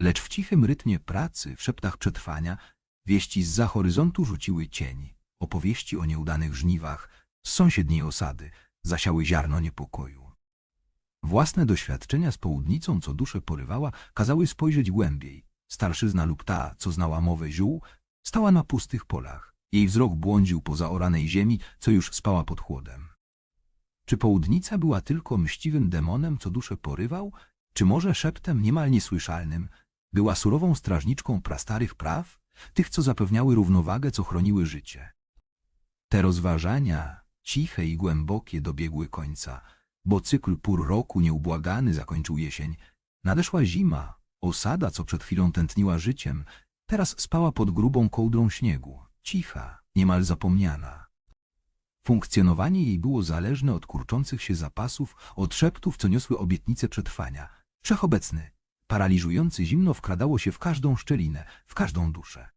Lecz w cichym rytmie pracy, w szeptach przetrwania, wieści z horyzontu rzuciły cień. Opowieści o nieudanych żniwach z sąsiedniej osady zasiały ziarno niepokoju. Własne doświadczenia z południcą, co duszę porywała, kazały spojrzeć głębiej. Starszyzna lub ta, co znała mowę ziół, stała na pustych polach. Jej wzrok błądził po zaoranej ziemi, co już spała pod chłodem. Czy południca była tylko mściwym demonem, co duszę porywał, czy może szeptem niemal niesłyszalnym była surową strażniczką prastarych praw, tych, co zapewniały równowagę, co chroniły życie? Te rozważania, ciche i głębokie, dobiegły końca, bo cykl pór roku nieubłagany zakończył jesień. Nadeszła zima, osada, co przed chwilą tętniła życiem, teraz spała pod grubą kołdrą śniegu, cicha, niemal zapomniana. Funkcjonowanie jej było zależne od kurczących się zapasów, od szeptów, co niosły obietnice przetrwania. Wszechobecny, paraliżujący zimno wkradało się w każdą szczelinę, w każdą duszę.